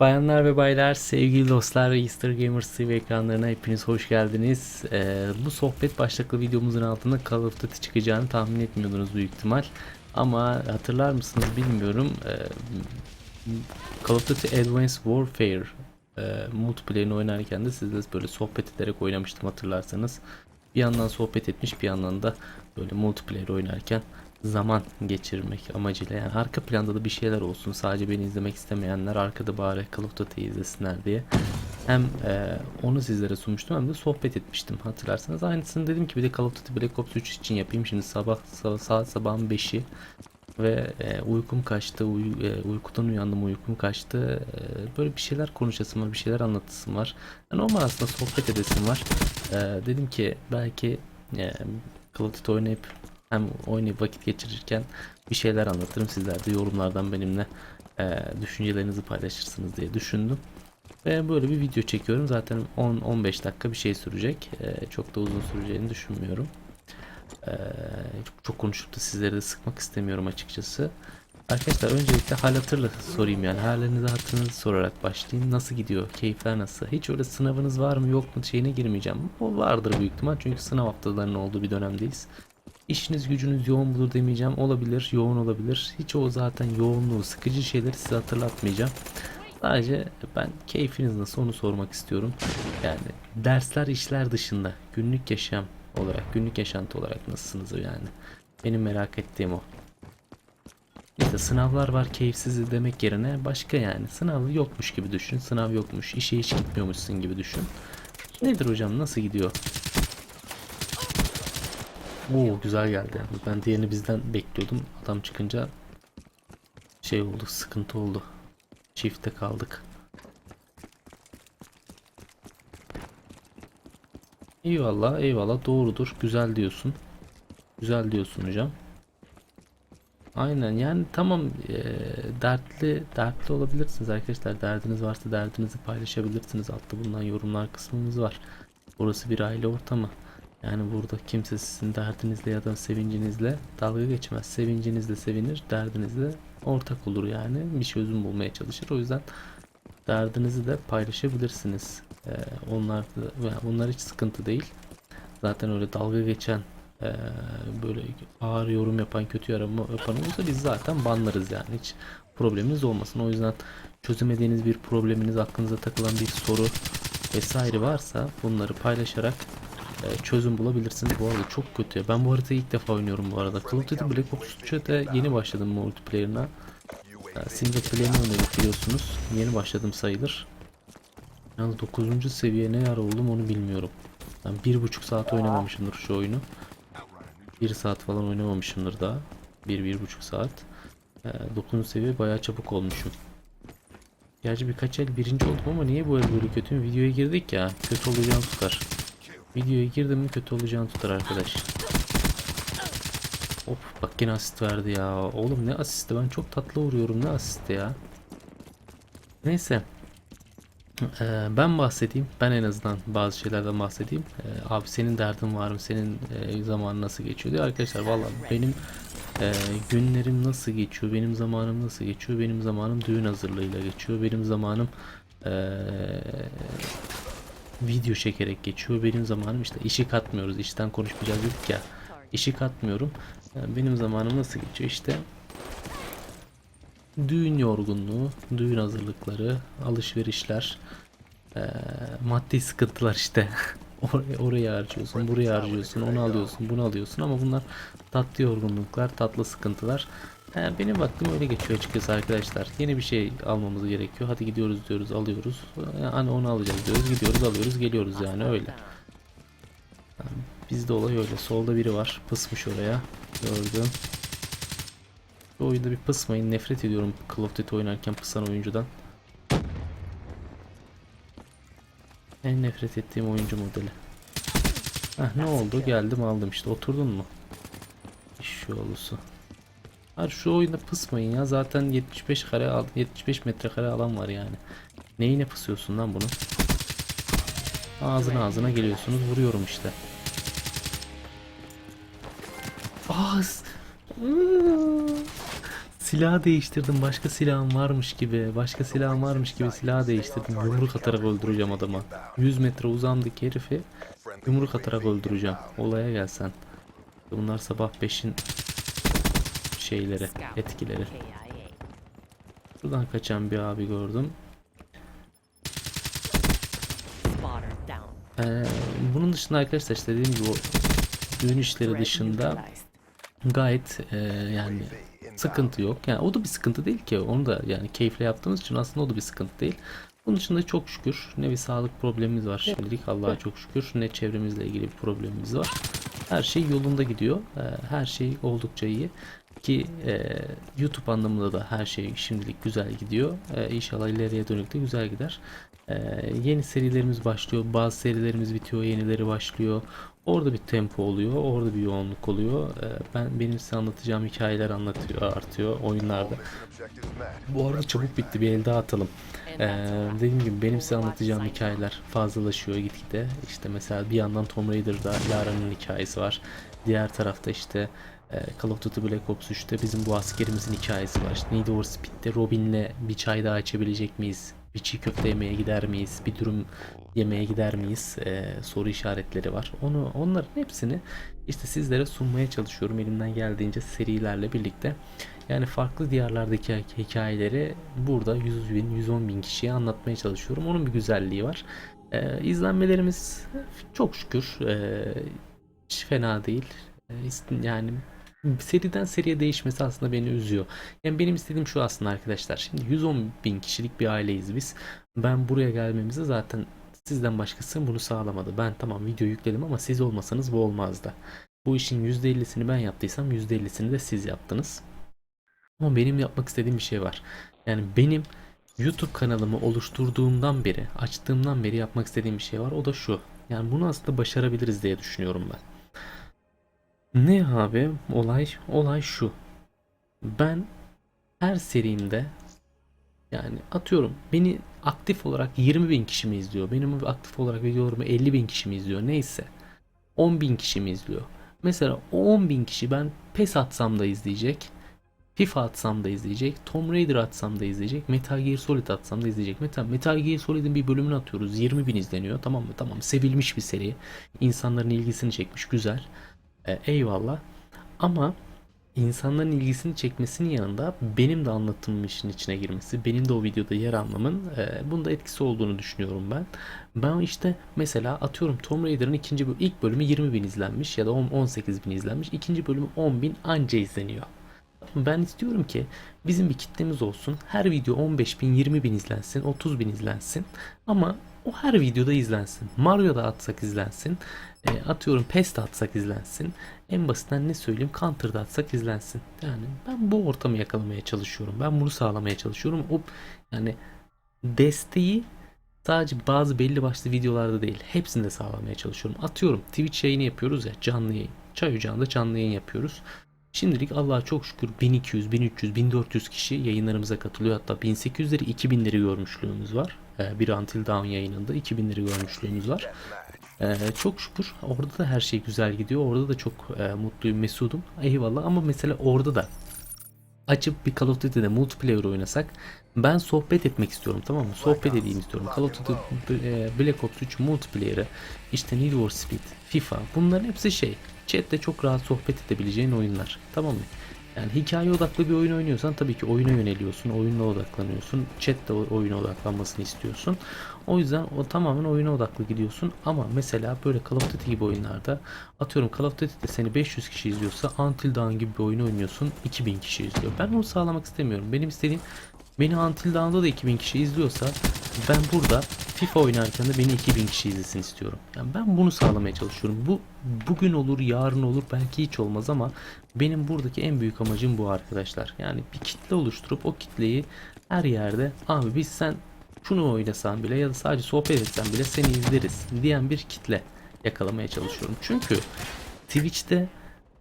Bayanlar ve baylar, sevgili dostlar, Easter Gamers TV ekranlarına hepiniz hoş geldiniz. Ee, bu sohbet başlıklı videomuzun altında Call of Duty çıkacağını tahmin etmiyordunuz büyük ihtimal. Ama hatırlar mısınız bilmiyorum. Ee, Call of Duty Advanced Warfare e, multiplayer'ını oynarken de sizle böyle sohbet ederek oynamıştım hatırlarsanız. Bir yandan sohbet etmiş bir yandan da böyle multiplayer oynarken zaman geçirmek amacıyla. Yani arka planda da bir şeyler olsun sadece beni izlemek istemeyenler arkada bari Call of Duty'yi izlesinler diye. Hem e, onu sizlere sunmuştum hem de sohbet etmiştim hatırlarsanız. Aynısını dedim ki bir de Call of Duty Black Ops 3 için yapayım. Şimdi sabah, sabah saat sabahın 5'i ve e, uykum kaçtı uy- e, uykudan uyandım uykum kaçtı. E, böyle bir şeyler konuşasım var bir şeyler anlatasım var. Yani normal aslında sohbet edesim var. E, dedim ki belki e, Call of Duty oynayıp hem oynayıp vakit geçirirken bir şeyler anlatırım sizler de yorumlardan benimle e, düşüncelerinizi paylaşırsınız diye düşündüm ve böyle bir video çekiyorum zaten 10-15 dakika bir şey sürecek E, çok da uzun süreceğini düşünmüyorum ee, çok, çok konuşup da sizleri de sıkmak istemiyorum açıkçası. Arkadaşlar öncelikle hal hatırla sorayım yani hallerinizi hatırınızı sorarak başlayayım. Nasıl gidiyor? Keyifler nasıl? Hiç öyle sınavınız var mı yok mu şeyine girmeyeceğim. O vardır büyük ihtimal çünkü sınav haftalarının olduğu bir dönemdeyiz. İşiniz gücünüz yoğun mudur demeyeceğim. Olabilir, yoğun olabilir. Hiç o zaten yoğunluğu, sıkıcı şeyleri size hatırlatmayacağım. Sadece ben keyfiniz nasıl onu sormak istiyorum. Yani dersler, işler dışında günlük yaşam olarak, günlük yaşantı olarak nasılsınız yani? Benim merak ettiğim o. İşte sınavlar var keyifsiz demek yerine başka yani sınav yokmuş gibi düşün. Sınav yokmuş, işe hiç gitmiyormuşsun gibi düşün. Nedir hocam nasıl gidiyor? Oo güzel geldi yalnız. Ben diğerini bizden bekliyordum. Adam çıkınca şey oldu, sıkıntı oldu. Çifte kaldık. Eyvallah, eyvallah doğrudur. Güzel diyorsun. Güzel diyorsun hocam. Aynen yani tamam eee, dertli dertli olabilirsiniz arkadaşlar. Derdiniz varsa derdinizi paylaşabilirsiniz. Altta bulunan yorumlar kısmımız var. Burası bir aile ortamı. Yani burada kimse sizin derdinizle ya da sevincinizle dalga geçmez. Sevincinizle sevinir, derdinizle ortak olur yani. Bir çözüm bulmaya çalışır. O yüzden derdinizi de paylaşabilirsiniz. Ee, onlar da, yani bunlar hiç sıkıntı değil. Zaten öyle dalga geçen ee, böyle ağır yorum yapan, kötü yorum yapan olursa biz zaten banlarız yani. Hiç probleminiz olmasın. O yüzden çözemediğiniz bir probleminiz, aklınıza takılan bir soru vesaire varsa bunları paylaşarak e, çözüm bulabilirsiniz. Bu arada çok kötü. Ben bu haritayı ilk defa oynuyorum bu arada. Call of Duty Black Ops 3'e yeni başladım multiplayer'ına. E, Single player'ını oynadık biliyorsunuz. Yeni başladım sayılır. Yalnız 9. seviye ne ara oldum onu bilmiyorum. Ben bir buçuk saat oynamamışımdır şu oyunu. Bir saat falan oynamamışımdır daha. Bir, bir buçuk saat. Ee, 9. seviye bayağı çabuk olmuşum. Gerçi birkaç el birinci oldum ama niye bu el böyle kötü? Videoya girdik ya. Kötü olacağını tutar. Videoya girdim mi kötü olacağını tutar arkadaş. Of bak yine asist verdi ya. Oğlum ne asisti ben çok tatlı vuruyorum ne asisti ya. Neyse. Ee, ben bahsedeyim. Ben en azından bazı şeylerden bahsedeyim. Ee, abi senin derdin var mı? Senin e, zamanın nasıl geçiyor diyor. Arkadaşlar valla benim e, günlerim nasıl geçiyor? Benim zamanım nasıl geçiyor? Benim zamanım düğün hazırlığıyla geçiyor. Benim zamanım e, video çekerek geçiyor. Benim zamanım işte işi katmıyoruz. İşten konuşmayacağız dedik ya. İşi katmıyorum. Benim zamanım nasıl geçiyor? İşte düğün yorgunluğu, düğün hazırlıkları, alışverişler, maddi sıkıntılar işte. Oraya, oraya harcıyorsun, buraya harcıyorsun, onu alıyorsun, bunu alıyorsun ama bunlar tatlı yorgunluklar, tatlı sıkıntılar. He, benim vaktim öyle geçiyor açıkçası arkadaşlar. Yeni bir şey almamız gerekiyor. Hadi gidiyoruz diyoruz, alıyoruz. Hani onu alacağız diyoruz, gidiyoruz, alıyoruz, geliyoruz yani öyle. Yani bizde olay öyle. Solda biri var, pısmış oraya. Gördüm. Bu oyunda bir pısmayın. Nefret ediyorum Call of Duty oynarken pısan oyuncudan. En nefret ettiğim oyuncu modeli. Heh, ne oldu? Geldim aldım işte. Oturdun mu? İş yolusu. Hayır şu oyunda pısmayın ya. Zaten 75 kare al 75 metrekare alan var yani. Neyine pısıyorsun lan bunu? Ağzına ağzına geliyorsunuz. Vuruyorum işte. S- silah değiştirdim. Başka silahım varmış gibi. Başka silahım varmış gibi silah değiştirdim. Yumruk atarak öldüreceğim adamı. 100 metre uzamdaki herifi yumruk atarak öldüreceğim. Olaya gelsen. Bunlar sabah 5'in şeyleri, etkileri. Buradan kaçan bir abi gördüm. Ee, bunun dışında arkadaşlar işte dediğim gibi o düğün işleri dışında gayet e, yani sıkıntı yok. Yani o da bir sıkıntı değil ki. Onu da yani keyifle yaptığımız için aslında o da bir sıkıntı değil. Bunun dışında çok şükür ne bir sağlık problemimiz var şimdilik Allah'a çok şükür ne çevremizle ilgili bir problemimiz var. Her şey yolunda gidiyor. Ee, Her şey oldukça iyi. Ki e, YouTube anlamında da her şey şimdilik güzel gidiyor. Ee, İnşallah ileriye dönük de güzel gider. Ee, yeni serilerimiz başlıyor. Bazı serilerimiz bitiyor, yenileri başlıyor. Orada bir tempo oluyor, orada bir yoğunluk oluyor. Ee, ben benim size anlatacağım hikayeler anlatıyor, artıyor oyunlarda. Bu arada çabuk bitti, bir el daha atalım. Ee, dediğim gibi benim size anlatacağım hikayeler fazlalaşıyor gitgide. İşte mesela bir yandan Tomb Raider'da Lara'nın hikayesi var. Diğer tarafta işte e, Call of Duty Black Ops 3'te bizim bu askerimizin hikayesi var. Need for Speed'de Robin'le bir çay daha içebilecek miyiz? Bir çiğ köfte yemeye gider miyiz? Bir dürüm yemeye gider miyiz? Ee, soru işaretleri var. Onu onların hepsini işte sizlere sunmaya çalışıyorum elimden geldiğince serilerle birlikte. Yani farklı diyarlardaki hikayeleri burada 100 bin, 110 bin kişiye anlatmaya çalışıyorum. Onun bir güzelliği var. Ee, izlenmelerimiz çok şükür ee, hiç fena değil. Ee, yani seriden seriye değişmesi aslında beni üzüyor. Yani benim istediğim şu aslında arkadaşlar. Şimdi 110 bin kişilik bir aileyiz biz. Ben buraya gelmemizi zaten sizden başkası bunu sağlamadı. Ben tamam video yükledim ama siz olmasanız bu olmazdı. Bu işin %50'sini ben yaptıysam %50'sini de siz yaptınız. Ama benim yapmak istediğim bir şey var. Yani benim YouTube kanalımı oluşturduğumdan beri, açtığımdan beri yapmak istediğim bir şey var. O da şu. Yani bunu aslında başarabiliriz diye düşünüyorum ben. Ne abi? Olay olay şu. Ben her serimde yani atıyorum beni aktif olarak 20 bin kişi mi izliyor? Benim aktif olarak videolarımı 50 bin kişi mi izliyor? Neyse. 10 bin kişi mi izliyor? Mesela o 10 bin kişi ben PES atsam da izleyecek. FIFA atsam da izleyecek. Tomb Raider atsam da izleyecek. Metal Gear Solid atsam da izleyecek. Metal, Metal Gear Solid'in bir bölümünü atıyoruz. 20 bin izleniyor. Tamam mı? Tamam. Sevilmiş bir seri. İnsanların ilgisini çekmiş. Güzel. E, eyvallah. Ama insanların ilgisini çekmesinin yanında benim de anlattığım işin içine girmesi, benim de o videoda yer almamın e, bunda etkisi olduğunu düşünüyorum ben. Ben işte mesela atıyorum Tomb Raider'ın ikinci ilk bölümü 20 bin izlenmiş ya da 10 18 bin izlenmiş. ikinci bölümü 10 bin anca izleniyor. Ben istiyorum ki bizim bir kitlemiz olsun. Her video 15 bin, 20 bin izlensin, 30 bin izlensin. Ama o her videoda izlensin. Mario'da atsak izlensin. E, atıyorum PES'te atsak izlensin. En basitten ne söyleyeyim Counter'da atsak izlensin. Yani ben bu ortamı yakalamaya çalışıyorum. Ben bunu sağlamaya çalışıyorum. O yani desteği sadece bazı belli başlı videolarda değil. Hepsinde sağlamaya çalışıyorum. Atıyorum Twitch yayını yapıyoruz ya canlı yayın. Çay ocağında canlı yayın yapıyoruz. Şimdilik Allah'a çok şükür 1200, 1300, 1400 kişi yayınlarımıza katılıyor. Hatta 1800'leri 2000'leri görmüşlüğümüz var. Ee, bir Until Dawn yayınında 2000'leri görmüşlüğümüz var. Ee, çok şükür orada da her şey güzel gidiyor. Orada da çok e, mutluyum, mesudum. Eyvallah ama mesela orada da açıp bir Call of Duty'de multiplayer oynasak ben sohbet etmek istiyorum tamam mı? Sohbet edeyim istiyorum. Call of Duty e, Black Ops 3 multiplayer'ı işte Need for Speed, FIFA bunların hepsi şey chatte çok rahat sohbet edebileceğin oyunlar tamam mı? Yani hikaye odaklı bir oyun oynuyorsan tabii ki oyuna yöneliyorsun, oyunla odaklanıyorsun. Chat de oyuna odaklanmasını istiyorsun. O yüzden o tamamen oyuna odaklı gidiyorsun. Ama mesela böyle Call of Duty gibi oyunlarda atıyorum Call of Duty'de seni 500 kişi izliyorsa Until Dawn gibi bir oyun oynuyorsun 2000 kişi izliyor. Ben onu sağlamak istemiyorum. Benim istediğim beni Until Dawn'da da 2000 kişi izliyorsa ben burada FIFA oynarken de beni 2000 kişi izlesin istiyorum. Yani ben bunu sağlamaya çalışıyorum. Bu bugün olur, yarın olur, belki hiç olmaz ama benim buradaki en büyük amacım bu arkadaşlar. Yani bir kitle oluşturup o kitleyi her yerde abi biz sen şunu oynasan bile ya da sadece sohbet etsen bile seni izleriz diyen bir kitle yakalamaya çalışıyorum. Çünkü Twitch'te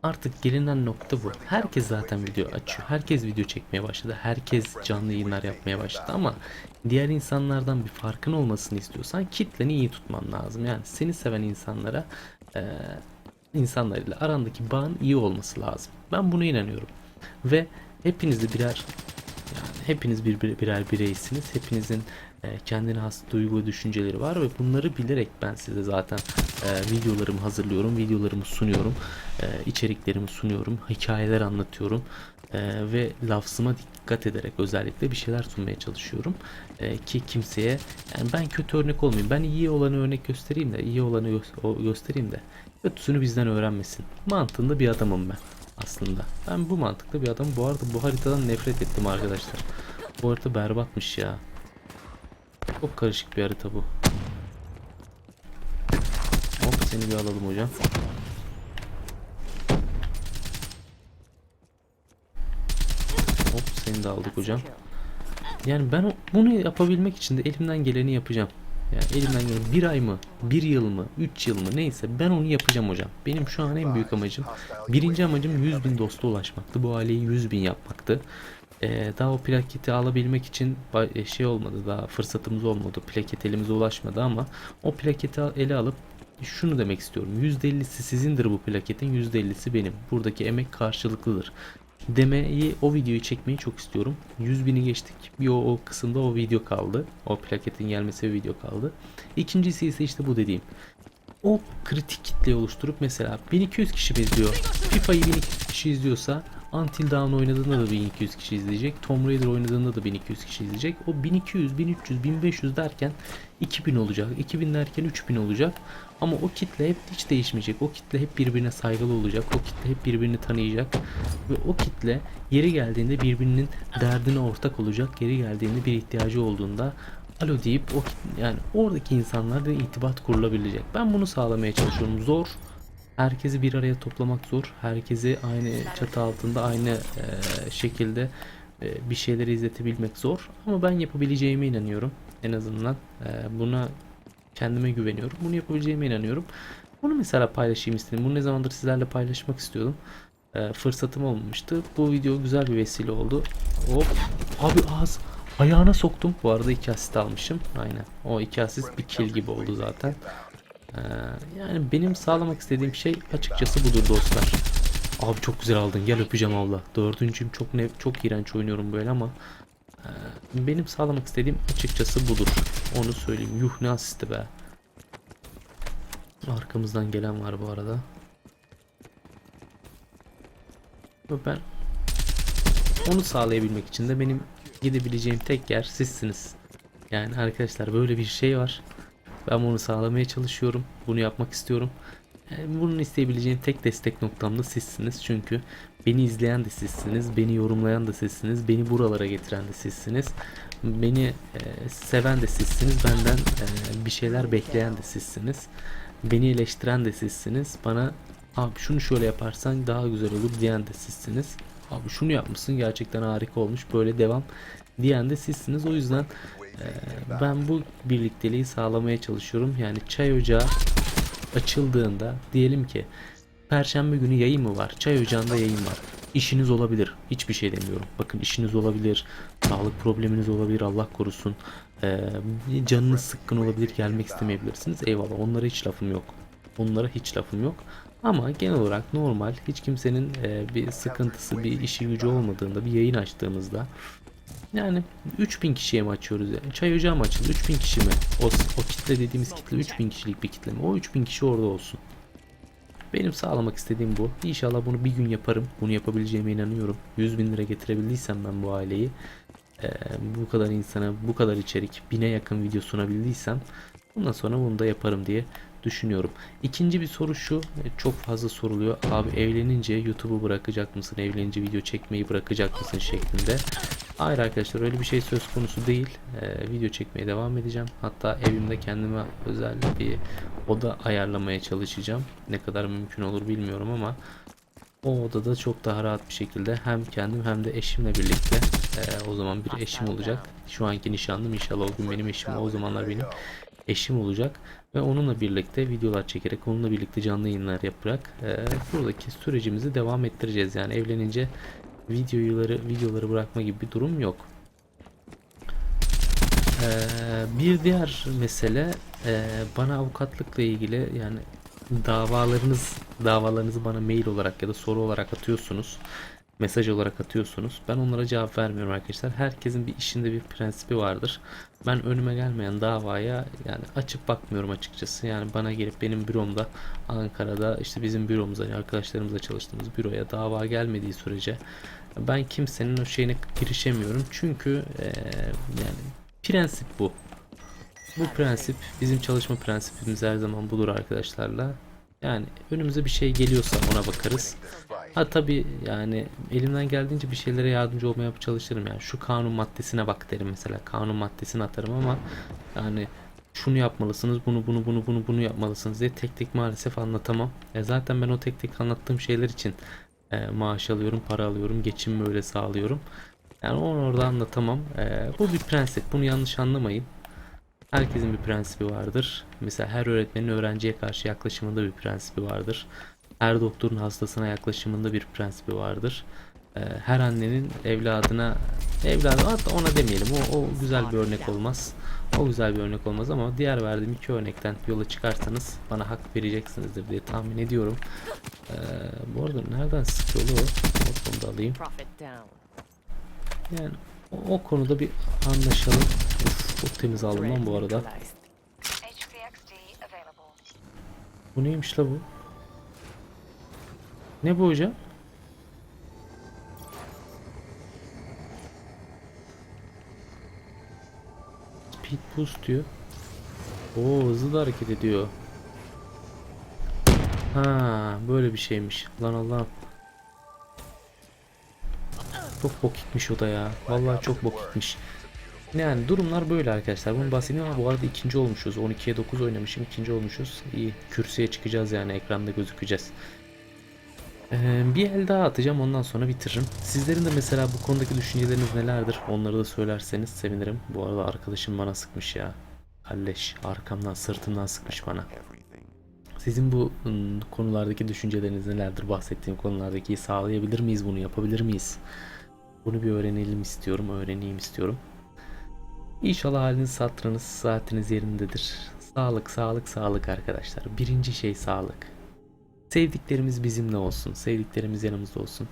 artık gelinen nokta bu. Herkes zaten video açıyor. Herkes video çekmeye başladı. Herkes canlı yayınlar yapmaya başladı ama diğer insanlardan bir farkın olmasını istiyorsan kitleni iyi tutman lazım. Yani seni seven insanlara eee insanlarıyla arandaki bağın iyi olması lazım. Ben buna inanıyorum. Ve Hepiniz de birer yani hepiniz bir, bir- birer bireysiniz. Hepinizin e, kendine has duygu ve düşünceleri var ve bunları bilerek ben size zaten e, videolarımı hazırlıyorum, videolarımı sunuyorum, e, içeriklerimi sunuyorum, hikayeler anlatıyorum e, ve lafzıma dikkat ederek özellikle bir şeyler sunmaya çalışıyorum E, ki kimseye yani ben kötü örnek olmayayım, ben iyi olanı örnek göstereyim de iyi olanı gö- göstereyim de kötüsünü bizden öğrenmesin. Mantığında bir adamım ben aslında. Ben bu mantıklı bir adam. Bu arada bu haritadan nefret ettim arkadaşlar. Bu harita berbatmış ya. Çok karışık bir harita bu. Hop seni bir alalım hocam. Hop seni de aldık hocam. Yani ben bunu yapabilmek için de elimden geleni yapacağım. Yani elimden gelen bir ay mı, bir yıl mı, üç yıl mı neyse ben onu yapacağım hocam. Benim şu an en büyük amacım, birinci amacım 100 bin dosta ulaşmaktı. Bu aileyi 100 bin yapmaktı. Ee, daha o plaketi alabilmek için e, şey olmadı daha fırsatımız olmadı. Plaket elimize ulaşmadı ama o plaketi ele alıp şunu demek istiyorum. %50'si sizindir bu plaketin, %50'si benim. Buradaki emek karşılıklıdır. Demeyi o videoyu çekmeyi çok istiyorum. 100 bini geçtik. Bir o, o kısımda o video kaldı. O plaketin gelmesi bir video kaldı. İkincisi ise işte bu dediğim. O kritik kitleyi oluşturup mesela 1200 kişi izliyor. FIFA'yı 1200 kişi izliyorsa Until Dawn oynadığında da 1200 kişi izleyecek. Tomb Raider oynadığında da 1200 kişi izleyecek. O 1200, 1300, 1500 derken 2000 olacak. 2000 derken 3000 olacak. Ama o kitle hep hiç değişmeyecek. O kitle hep birbirine saygılı olacak. O kitle hep birbirini tanıyacak. Ve o kitle yeri geldiğinde birbirinin derdine ortak olacak. Yeri geldiğinde bir ihtiyacı olduğunda alo deyip o yani oradaki insanlarla irtibat kurulabilecek. Ben bunu sağlamaya çalışıyorum. Zor. Herkesi bir araya toplamak zor. Herkesi aynı çatı altında aynı şekilde bir şeyleri izletebilmek zor. Ama ben yapabileceğime inanıyorum. En azından buna kendime güveniyorum. Bunu yapabileceğime inanıyorum. Bunu mesela paylaşayım istedim. Bunu ne zamandır sizlerle paylaşmak istiyordum. Fırsatım olmamıştı. Bu video güzel bir vesile oldu. Hop. Abi ağız ayağına soktum. Bu arada iki asist almışım. Aynen. O iki asist bir kill gibi oldu zaten. Ee, yani benim sağlamak istediğim şey açıkçası budur dostlar. Abi çok güzel aldın. Gel öpeceğim abla. Dördüncüyüm. Çok ne çok iğrenç oynuyorum böyle ama e, benim sağlamak istediğim açıkçası budur. Onu söyleyeyim. Yuh ne asisti be. Arkamızdan gelen var bu arada. Ben onu sağlayabilmek için de benim gidebileceğim tek yer sizsiniz. Yani arkadaşlar böyle bir şey var. Ben bunu sağlamaya çalışıyorum. Bunu yapmak istiyorum. Yani bunun isteyebileceğim tek destek noktam da sizsiniz. Çünkü beni izleyen de sizsiniz. Beni yorumlayan da sizsiniz. Beni buralara getiren de sizsiniz. Beni e, seven de sizsiniz. Benden e, bir şeyler bekleyen de sizsiniz. Beni eleştiren de sizsiniz. Bana abi şunu şöyle yaparsan daha güzel olur diyen de sizsiniz. Abi şunu yapmışsın gerçekten harika olmuş. Böyle devam diyen de sizsiniz. O yüzden ee, ben bu birlikteliği sağlamaya çalışıyorum. Yani çay ocağı açıldığında diyelim ki Perşembe günü yayın mı var? Çay ocağında yayın var. İşiniz olabilir. Hiçbir şey demiyorum. Bakın işiniz olabilir. Sağlık probleminiz olabilir. Allah korusun. Ee, canınız sıkkın olabilir. Gelmek istemeyebilirsiniz. Eyvallah. Onlara hiç lafım yok. Onlara hiç lafım yok. Ama genel olarak normal. Hiç kimsenin e, bir sıkıntısı, bir işi gücü olmadığında bir yayın açtığımızda yani 3000 kişiye mi açıyoruz yani? Çay ocağı mı açıldı? 3000 kişi mi? O, o kitle dediğimiz kitle 3000 kişilik bir kitle mi? O 3000 kişi orada olsun. Benim sağlamak istediğim bu. İnşallah bunu bir gün yaparım. Bunu yapabileceğime inanıyorum. 100 bin lira getirebildiysem ben bu aileyi eee, bu kadar insana bu kadar içerik bine yakın video sunabildiysem bundan sonra bunu da yaparım diye düşünüyorum. İkinci bir soru şu. e, Çok fazla soruluyor. Abi evlenince YouTube'u bırakacak mısın? Evlenince video çekmeyi bırakacak mısın şeklinde. Hayır arkadaşlar öyle bir şey söz konusu değil. Ee, video çekmeye devam edeceğim. Hatta evimde kendime özel bir oda ayarlamaya çalışacağım. Ne kadar mümkün olur bilmiyorum ama o odada çok daha rahat bir şekilde hem kendim hem de eşimle birlikte e, o zaman bir eşim olacak. Şu anki nişanlım inşallah o gün benim eşim o zamanlar benim eşim olacak ve onunla birlikte videolar çekerek onunla birlikte canlı yayınlar yaparak e, buradaki sürecimizi devam ettireceğiz. Yani evlenince videoları videoları bırakma gibi bir durum yok. Ee, bir diğer mesele e, bana avukatlıkla ilgili yani davalarınız davalarınızı bana mail olarak ya da soru olarak atıyorsunuz mesaj olarak atıyorsunuz. Ben onlara cevap vermiyorum arkadaşlar. Herkesin bir işinde bir prensibi vardır. Ben önüme gelmeyen davaya yani açıp bakmıyorum açıkçası. Yani bana gelip benim büromda Ankara'da işte bizim büromuza arkadaşlarımızla çalıştığımız büroya dava gelmediği sürece ben kimsenin o şeyine girişemiyorum. Çünkü eee, yani prensip bu. Bu prensip bizim çalışma prensibimiz her zaman budur arkadaşlarla. Yani önümüze bir şey geliyorsa ona bakarız. Ha tabi yani elimden geldiğince bir şeylere yardımcı olmaya çalışırım yani şu kanun maddesine bak derim mesela kanun maddesini atarım ama yani şunu yapmalısınız bunu bunu bunu bunu bunu yapmalısınız diye tek tek maalesef anlatamam. E zaten ben o tek tek anlattığım şeyler için e, maaş alıyorum para alıyorum geçimimi öyle sağlıyorum. Yani onu orada anlatamam. E, bu bir prensip bunu yanlış anlamayın. Herkesin bir prensibi vardır. Mesela her öğretmenin öğrenciye karşı yaklaşımında bir prensibi vardır. Her doktorun hastasına yaklaşımında bir prensibi vardır. Ee, her annenin evladına evladı hatta ona demeyelim o, o güzel bir örnek olmaz. O güzel bir örnek olmaz ama diğer verdiğim iki örnekten yola çıkarsanız bana hak vereceksinizdir diye tahmin ediyorum. Ee, bu arada nereden sıkıyor o? O konuda alayım. Yani o, konuda bir anlaşalım. Uf, çok temiz aldım lan bu arada. Bu neymiş la bu? Ne bu hocam? Speed boost diyor. Oo hızlı da hareket ediyor. Ha böyle bir şeymiş. Lan Allah'ım. Çok bok gitmiş o da ya. Vallahi çok bok gitmiş. Yani durumlar böyle arkadaşlar. Bunu bahsediyorum ama bu arada ikinci olmuşuz. 12'ye 9 oynamışım. ikinci olmuşuz. İyi. Kürsüye çıkacağız yani. Ekranda gözükeceğiz. Ee, bir el daha atacağım. Ondan sonra bitiririm. Sizlerin de mesela bu konudaki düşünceleriniz nelerdir? Onları da söylerseniz sevinirim. Bu arada arkadaşım bana sıkmış ya. Kalleş. Arkamdan sırtımdan sıkmış bana. Sizin bu ım, konulardaki düşünceleriniz nelerdir? Bahsettiğim konulardaki sağlayabilir miyiz bunu? Yapabilir miyiz? Bunu bir öğrenelim istiyorum. Öğreneyim istiyorum. İnşallah haliniz hatırınız saatiniz yerindedir. Sağlık sağlık sağlık arkadaşlar. Birinci şey sağlık. Sevdiklerimiz bizimle olsun. Sevdiklerimiz yanımızda olsun.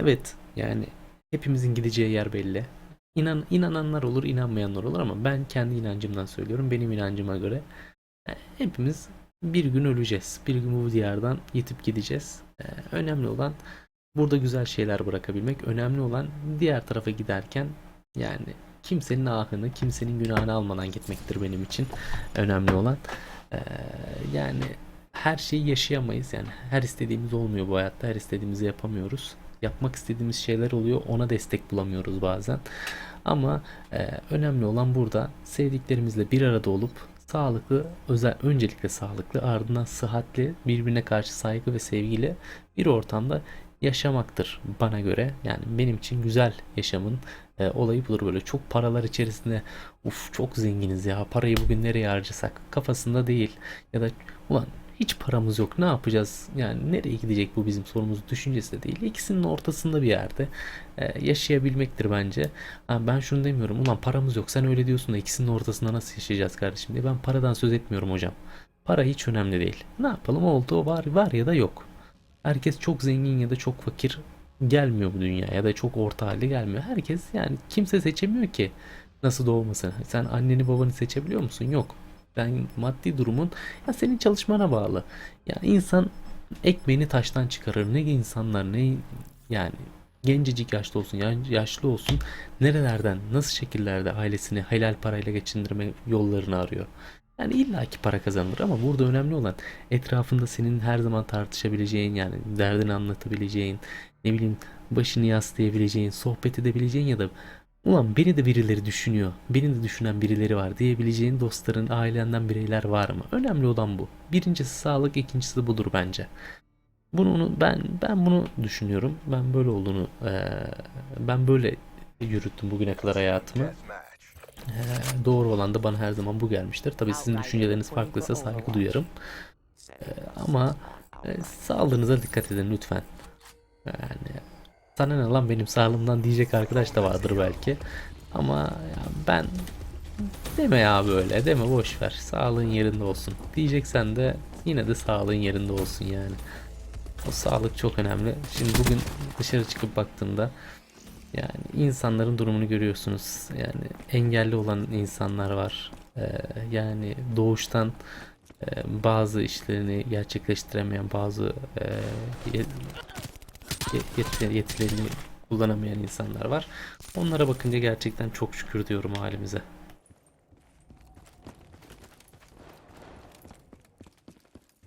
Evet yani hepimizin gideceği yer belli. İnan, inananlar olur inanmayanlar olur ama ben kendi inancımdan söylüyorum. Benim inancıma göre e, hepimiz bir gün öleceğiz. Bir gün bu diyardan yitip gideceğiz. E, önemli olan burada güzel şeyler bırakabilmek. Önemli olan diğer tarafa giderken yani kimsenin ahını, kimsenin günahını almadan gitmektir benim için önemli olan. Ee, yani her şeyi yaşayamayız yani her istediğimiz olmuyor bu hayatta, her istediğimizi yapamıyoruz. Yapmak istediğimiz şeyler oluyor, ona destek bulamıyoruz bazen. Ama e, önemli olan burada sevdiklerimizle bir arada olup sağlıklı, özel öncelikle sağlıklı, ardından sıhhatli, birbirine karşı saygı ve sevgiyle bir ortamda yaşamaktır bana göre. Yani benim için güzel yaşamın e, olayı budur böyle. Çok paralar içerisinde uf çok zenginiz ya parayı bugün nereye harcasak? kafasında değil. Ya da ulan hiç paramız yok ne yapacağız? Yani nereye gidecek bu bizim sorumuz? düşüncesi de değil. İkisinin ortasında bir yerde e, yaşayabilmektir bence. Ha, ben şunu demiyorum ulan paramız yok sen öyle diyorsun da ikisinin ortasında nasıl yaşayacağız kardeşim? diye. Ben paradan söz etmiyorum hocam. Para hiç önemli değil. Ne yapalım? Oldu var var ya da yok Herkes çok zengin ya da çok fakir gelmiyor bu dünyaya ya da çok orta halde gelmiyor. Herkes yani kimse seçemiyor ki nasıl doğmasını. Sen anneni babanı seçebiliyor musun? Yok. Ben maddi durumun ya senin çalışmana bağlı. Ya insan ekmeğini taştan çıkarır. Ne insanlar ne yani gencecik yaşlı olsun ya yaşlı olsun nerelerden nasıl şekillerde ailesini helal parayla geçindirme yollarını arıyor. Yani illaki para kazanılır ama burada önemli olan etrafında senin her zaman tartışabileceğin yani derdini anlatabileceğin, ne bileyim başını yaslayabileceğin, sohbet edebileceğin ya da ulan beni de birileri düşünüyor, beni de düşünen birileri var diyebileceğin dostların, ailenden bireyler var mı? Önemli olan bu. Birincisi sağlık, ikincisi budur bence. Bunu ben ben bunu düşünüyorum. Ben böyle olduğunu ben böyle yürüttüm bugüne kadar hayatımı. Ee, doğru olan da bana her zaman bu gelmiştir. Tabii sizin düşünceleriniz farklıysa saygı duyarım. Ee, ama e, sağlığınıza dikkat edin lütfen. Yani sana ne lan benim sağlığımdan diyecek arkadaş da vardır belki. Ama ya ben deme ya böyle deme boş ver. Sağlığın yerinde olsun. Diyeceksen de yine de sağlığın yerinde olsun yani. O sağlık çok önemli. Şimdi bugün dışarı çıkıp baktığımda yani insanların durumunu görüyorsunuz. Yani engelli olan insanlar var. Ee, yani doğuştan e, bazı işlerini gerçekleştiremeyen bazı e, ye- ye- yeti- yetilerini kullanamayan insanlar var. Onlara bakınca gerçekten çok şükür diyorum halimize.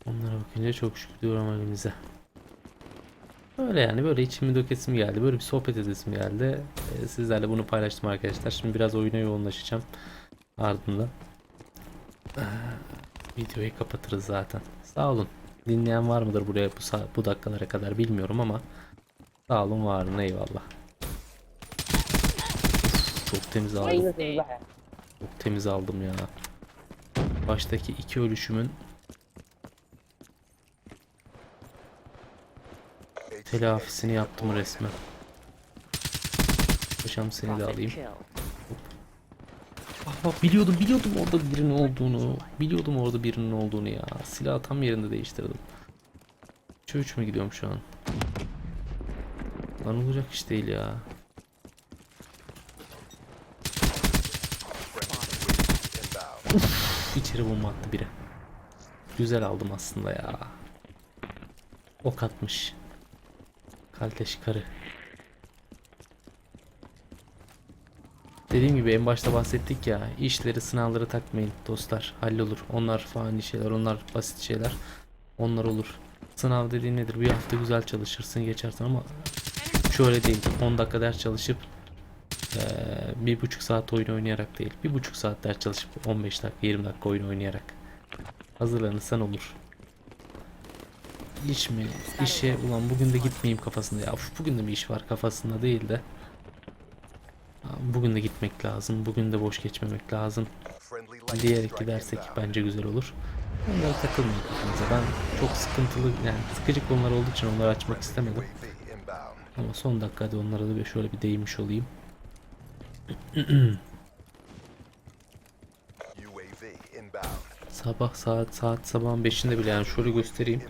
Onlara bakınca çok şükür diyorum halimize. Öyle yani böyle içimi dökesim geldi. Böyle bir sohbet edesim geldi. Ee, sizlerle bunu paylaştım arkadaşlar. Şimdi biraz oyuna yoğunlaşacağım. Ardından ee, videoyu kapatırız zaten. Sağ olun. Dinleyen var mıdır buraya bu, bu dakikalara kadar bilmiyorum ama sağ olun var olun eyvallah. Çok temiz aldım. Çok temiz aldım ya. Baştaki iki ölüşümün telafisini yaptım resmen. Paşam seni de alayım. Ah, bak biliyordum biliyordum orada birinin olduğunu. Biliyordum orada birinin olduğunu ya. Silahı tam yerinde değiştirdim. 3'e 3 mü gidiyorum şu an? Lan olacak iş değil ya. Uf, içeri bomba attı biri. Güzel aldım aslında ya. Ok atmış. Kalteş karı. Dediğim gibi en başta bahsettik ya işleri sınavları takmayın dostlar hallolur. Onlar fani şeyler onlar basit şeyler. Onlar olur. Sınav dediğin nedir? Bir hafta güzel çalışırsın geçersin ama şöyle değil. 10 dakika ders çalışıp bir buçuk saat oyun oynayarak değil bir buçuk saat ders çalışıp 15 dakika 20 dakika oyun oynayarak hazırlanırsan olur İş mi? İşe ulan bugün de gitmeyeyim kafasında ya. Uf, bugün de bir iş var kafasında değil de. Bugün de gitmek lazım. Bugün de boş geçmemek lazım. Diyerek gidersek bence güzel olur. Onlara takılmayın kafanıza. Ben çok sıkıntılı yani sıkıcı konular olduğu için onları açmak istemedim. Ama son dakikada onlara da bir şöyle bir değinmiş olayım. Sabah saat saat sabahın 5'inde bile yani şöyle göstereyim.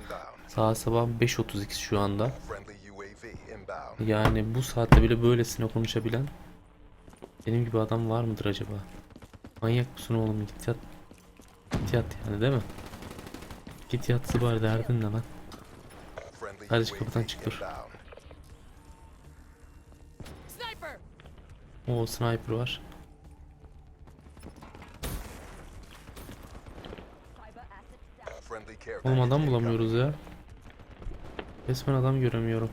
Saat sabahın 5.32 şu anda. Yani bu saatte bile böylesine konuşabilen benim gibi adam var mıdır acaba? Manyak mısın oğlum git yat. Git yat yani değil mi? Git yatsı bari derdin ne lan? Kardeş kapıdan çık dur. O sniper var. Oğlum adam bulamıyoruz ya. Resmen adam göremiyorum.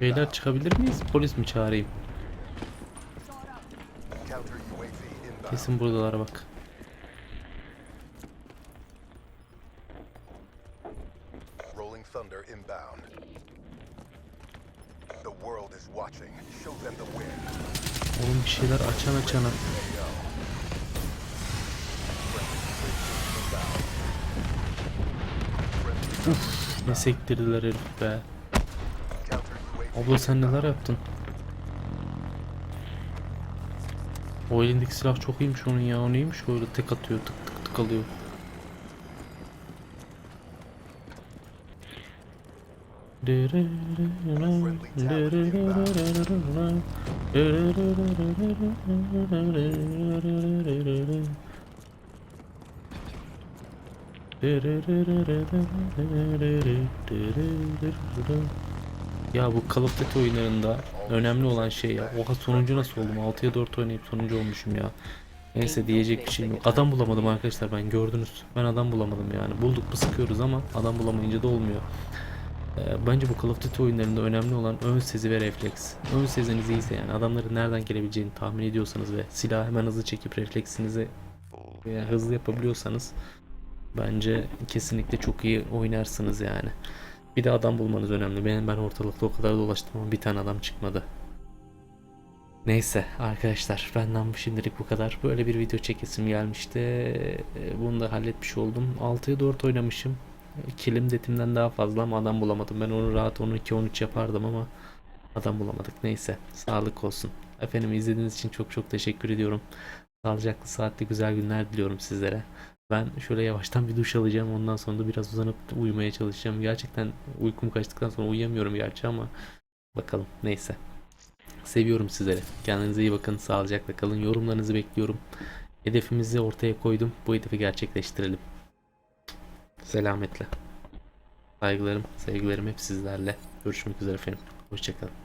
Beyler çıkabilir miyiz? Polis mi çağırayım? Kesin buradalar bak. Oğlum bir şeyler açan açana. Uf, ne sektirdiler herif be. Abla sen neler yaptın? O elindeki silah çok iyiymiş onun ya. O neymiş öyle tek atıyor tık tık tık alıyor. Ya bu Call of Duty oyunlarında önemli olan şey ya. Oha sonuncu nasıl oldum? 6'ya 4 oynayıp sonuncu olmuşum ya. Neyse diyecek bir şeyim yok. Adam bulamadım arkadaşlar ben gördünüz. Ben adam bulamadım yani. Bulduk mu sıkıyoruz ama adam bulamayınca da olmuyor. Ee, bence bu Call of Duty oyunlarında önemli olan ön sezi ve refleks. Ön seziniz iyiyse yani adamların nereden gelebileceğini tahmin ediyorsanız ve silahı hemen hızlı çekip refleksinizi e, hızlı yapabiliyorsanız bence kesinlikle çok iyi oynarsınız yani. Bir de adam bulmanız önemli. Benim ben ortalıkta o kadar dolaştım ama bir tane adam çıkmadı. Neyse arkadaşlar benden şimdilik bu kadar. Böyle bir video çekesim gelmişti. Ee, Bunu da halletmiş oldum. 6'ya 4 oynamışım. Kilim detimden daha fazla ama adam bulamadım. Ben onu rahat 12-13 yapardım ama adam bulamadık. Neyse sağlık olsun. Efendim izlediğiniz için çok çok teşekkür ediyorum. Sağlıcaklı saatli güzel günler diliyorum sizlere. Ben şöyle yavaştan bir duş alacağım. Ondan sonra da biraz uzanıp uyumaya çalışacağım. Gerçekten uykum kaçtıktan sonra uyuyamıyorum gerçi ama bakalım neyse. Seviyorum sizleri. Kendinize iyi bakın. Sağlıcakla kalın. Yorumlarınızı bekliyorum. Hedefimizi ortaya koydum. Bu hedefi gerçekleştirelim. Selametle. Saygılarım, sevgilerim hep sizlerle. Görüşmek üzere efendim. Hoşçakalın.